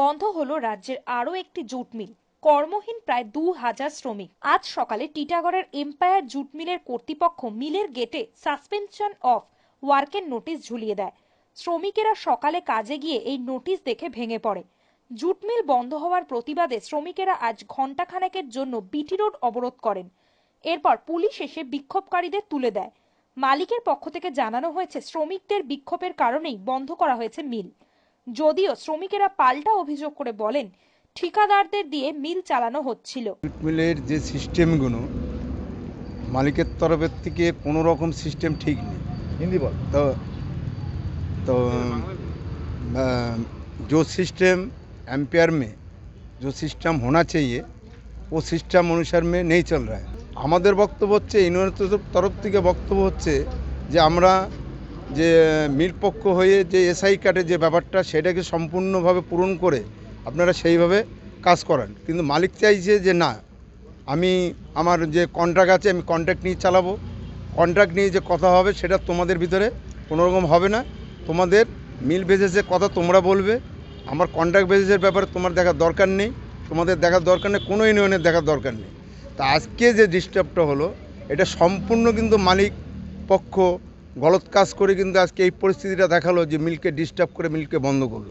বন্ধ হলো রাজ্যের আরও একটি জুট মিল। কর্মহীন প্রায় দু হাজার শ্রমিক। আজ সকালে টিটাগড়ের এম্পায়ার জুট মিলের কর্তৃপক্ষ মিলের গেটে সাসপেনশন অফ ওয়ার্কের নোটিশ ঝুলিয়ে দেয়। শ্রমিকেরা সকালে কাজে গিয়ে এই নোটিশ দেখে ভেঙে পড়ে। জুট মিল বন্ধ হওয়ার প্রতিবাদে শ্রমিকেরা আজ ঘণ্টাখানেকের জন্য বিটি রোড অবরোধ করেন। এরপর পুলিশ এসে বিক্ষোভকারীদের তুলে দেয়। মালিকের পক্ষ থেকে জানানো হয়েছে, শ্রমিকদের বিক্ষোভের কারণেই বন্ধ করা হয়েছে মিল। যদিও শ্রমিকেরা পাল্টা অভিযোগ করে বলেন ঠিকাদারদের দিয়ে মিল চালানো হচ্ছিল জুট মিলের যে সিস্টেমগুলো মালিকের তরফের থেকে কোনো রকম সিস্টেম ঠিক নেই हिंदी बोल तो तो अ, जो सिस्टम एम्पायर में जो सिस्टम होना चाहिए वो सिस्टम अनुसार में नहीं चल रहा है আমাদের বক্তব্য হচ্ছে ইউনিয়নের তরফ থেকে বক্তব্য হচ্ছে যে আমরা যে মিল পক্ষ হয়ে যে এসআই কার্ডের যে ব্যাপারটা, সেটাকে সম্পূর্ণভাবে পূরণ করে আপনারা সেইভাবে কাজ করান। কিন্তু মালিক চাইছে যে না, আমি আমার যে কন্ট্রাক্ট আছে, আমি কন্ট্রাক্ট নিয়ে চালাবো। কন্ট্রাক্ট নিয়ে যে কথা হবে, সেটা তোমাদের ভিতরে কোনো রকম হবে না। তোমাদের মিল বেজেসের কথা তোমরা বলবে। আমার কন্ট্রাক্ট বেজেসের ব্যাপারে তোমার দেখার দরকার নেই। তোমাদের দেখার দরকার নেই, কোনো ইউনিয়নের দেখার দরকার নেই। তা আজকে যে ডিস্টার্বটা হলো, এটা সম্পূর্ণ কিন্তু মালিক পক্ষ গলত কাজ করে কিন্তু আজকে এই পরিস্থিতিটা দেখাল যে মিলকে ডিস্টার্ব করে মিলকে বন্ধ করল।